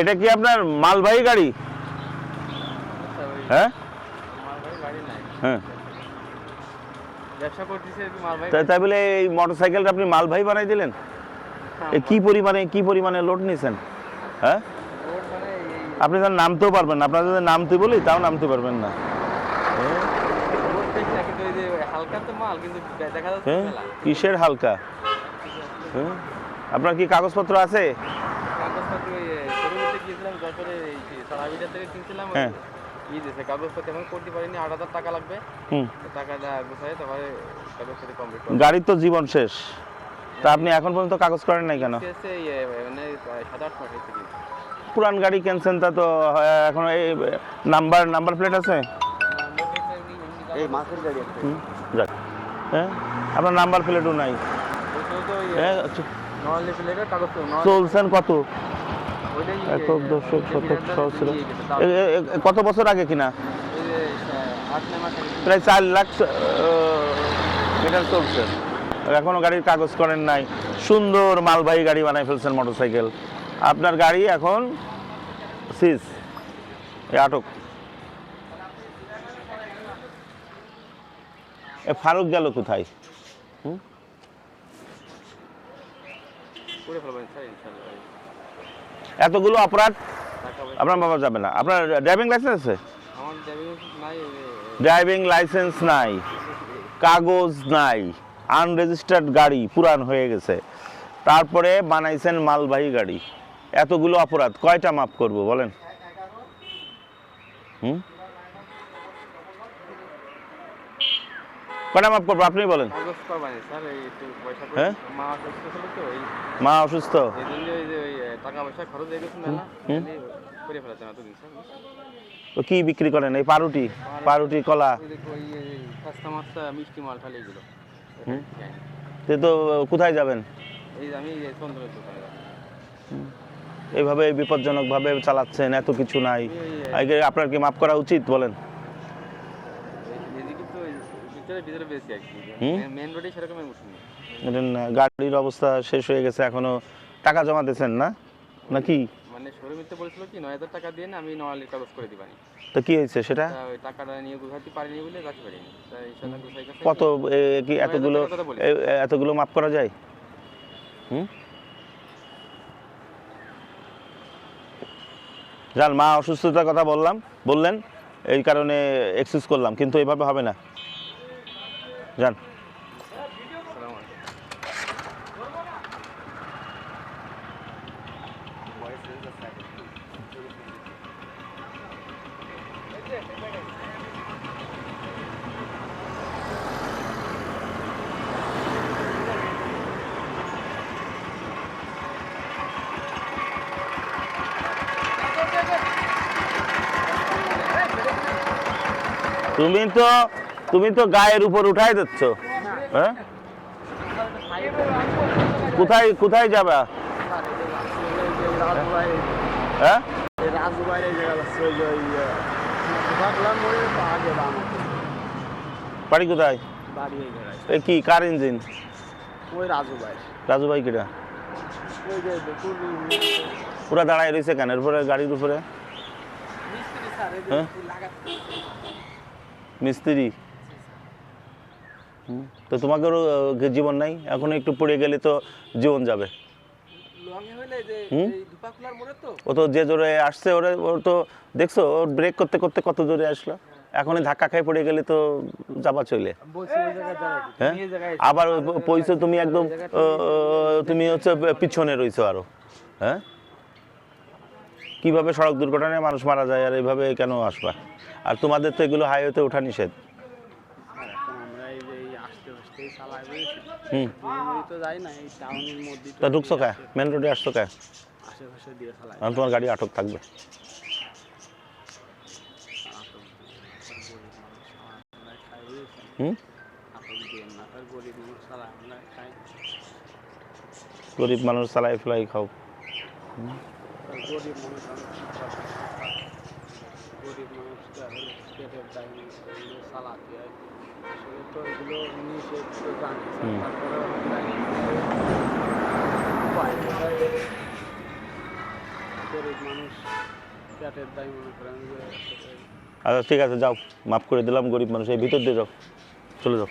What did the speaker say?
এটা কি আপনার মালবাহী গাড়ি? হ্যাঁ? হ্যাঁ। তাই তাই বলে এই মোটরসাইকেলটা আপনি মালবাহী বানাই দিলেন? এ কি পরিমাণে কি পরিমাণে লোড নিয়েছেন হ্যাঁ? মানে আপনি তার নামতেও পারবেন না। আপনার যদি নামতে বলি তাও নামতে পারবেন না হ্যাঁ? রোড দেখি না কিন্তু এই যে হালকা তো মাল কিন্তু দেখা যাচ্ছে হ্যাঁ? কিসের হালকা? হ্যাঁ? আপনার কি কাগজপত্র আছে? হ্যাঁ। ই দিয়েছে কাগজপত্র। এখন করতে পারিনি আট হাজার টাকা লাগবে। টাকাটা গুছাই তারপরে কাগজপত্র কমপ্লিট গাড়ির তো জীবন শেষ। তা আপনি এখন পর্যন্ত কাগজ করেন নাই কেন? মানে পুরান গাড়ি কিনছেন তা তো এখন এই নাম্বার নাম্বার প্লেট আছে? এই মাসের গাড়ি যাক। হ্যাঁ আপনার নাম্বার প্লেটও নাই। হ্যাঁ আচ্ছা, চলছেন কত? একক দশক শতক সহস্র। কত বছর আগে কিনা? প্রায় চার লাখ মিটার চলছে। এখনও গাড়ির কাগজ করেন নাই। সুন্দর মালবাহী গাড়ি বানাই ফেলছেন মোটরসাইকেল। আপনার গাড়ি এখন সিজ এ আটক। এ ফারুক গেল কোথায়? এতগুলো অপরাধ? আপনার বাবা যাবে না। আপনার ড্রাইভিং লাইসেন্স আছে? ড্রাইভিং ড্রাইভিং লাইসেন্স নাই। কাগজ নাই। আনরেজিস্টার্ড গাড়ি পুরান হয়ে গেছে। তারপরে বানাইছেন মালবাহী গাড়ি। এতগুলো অপরাধ। কয়টা মাফ করব বলেন? হুম? গেছে মেলা। হুম। এই করে ফেলেছেন এতদিন স্যার। তো কি বিক্রি করেন? এই পাউরুটি? পাউরুটি কলা? মিষ্টি মাল। তো কোথায় যাবেন। এইভাবে বিপজ্জনকভাবে চালাচ্ছেন এত কিছু নাই। আপনার কি মাফ করা উচিত বলেন? ভিতরে বেশি আর কি। মেন রোডে গাড়ির অবস্থা শেষ হয়ে গেছে এখনও টাকা জমা দিয়েছেন না? নাকি? মানে শোরুমিতে বলেছিল কি নয় হাজার টাকা দিয়ে আমি নয়ালির কাগজ করে দিবানি। তো কি হয়েছে সেটা? ওই টাকাটা নিয়ে গুছাতে পারিনি বলে যাতে পারিনি কত কি এতগুলো এতগুলো মাফ করা যায়? হুম? মা অসুস্থতার কথা বললাম বললেন এই কারণে এক্সকিউজ করলাম কিন্তু এভাবে হবে না। আলাইকুম। তুমি তো তুমি তো গায়ের উপর উঠাই দিচ্ছ। হ্যাঁ? কোথায় কোথায় যাবা? হ্যাঁ? বাড়ি কোথায়? এ কি, কার ইঞ্জিন? রাজু ভাই রাজু ভাই কিটা? পুরা দাঁড়ায় রয়েছে কেন? উপরে গাড়ির উপরে? হ্যাঁ? মিস্ত্রি। তো তোমাকেও জীবন নাই এখন একটু পড়ে গেলে তো জীবন যাবে। ও তো যে জোরে আসছে ওরে ওর তো দেখছ ওর ব্রেক করতে করতে কত জোরে আসলো। এখনই ধাক্কা খাই পড়ে গেলে তো যাবা চলে হ্যাঁ? আবার পয়সা তুমি একদম তুমি হচ্ছে পিছনে রয়েছো আরও। হ্যাঁ? কীভাবে সড়ক দুর্ঘটনায় মানুষ মারা যায় আর এইভাবে কেন আসবা? আর তোমাদের তো এগুলো হাইওয়েতে ওঠা নিষেধ এখন আমরা এই যে এই আস্তে আস্তে চালাই বুঝেছি ঢুকছো কে? মেন রোডে আসছো কে? তোমার গাড়ি আটক থাকবে। গরিব মানুষ চালাই ফেলাই খাও। গরিব মানুষ আমরা কি খাব? গরিব গরিব মানুষকে আসলে পেটের দায় এগুলো চালাতে হয় আসলে তো এগুলো উনি তো জানি। তারপরে। গরিব মানুষ পেটের দায় মনে করেন যে আচ্ছা ঠিক আছে যাও মাফ করে দিলাম গরিব মানুষ এই ভিতর দিয়ে যাও চলে যাও